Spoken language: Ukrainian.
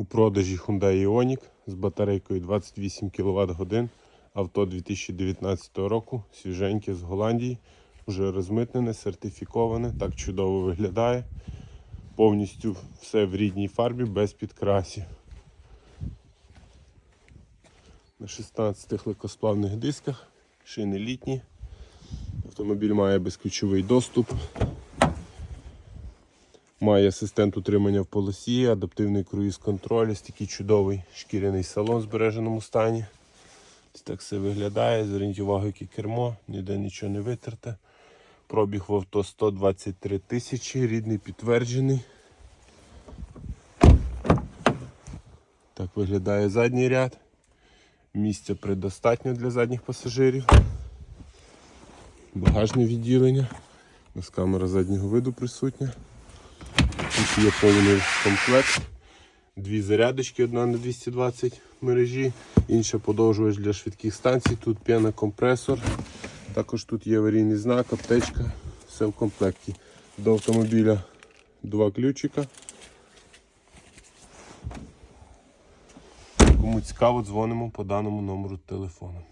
У продажі Hyundai Ioniq з батарейкою 28 кВт годин. Авто 2019 року, свіженьке з Голландії, вже розмитнене, сертифіковане, так чудово виглядає. Повністю все в рідній фарбі, без підкрасів. На 16 легкосплавних дисках, шини літні. Автомобіль має безключовий доступ. Має асистент утримання в полосі, адаптивний круїз-контроль, ось такий чудовий шкіряний салон в збереженому стані. Так все виглядає. Зверніть увагу, яке кермо, ніде нічого не витерте. Пробіг в авто 123 тисячі, рідний підтверджений. Так виглядає задній ряд. Місця предостатньо для задніх пасажирів. Багажне відділення. У нас камера заднього виду присутня. Тут є повний комплект. Дві зарядочки, одна на 220 мережі, інша подовжувач для швидких станцій. Тут п'яна компресор. Також тут є аварійний знак, аптечка, все в комплекті. До автомобіля два ключика. Кому цікаво, дзвонимо по даному номеру телефону.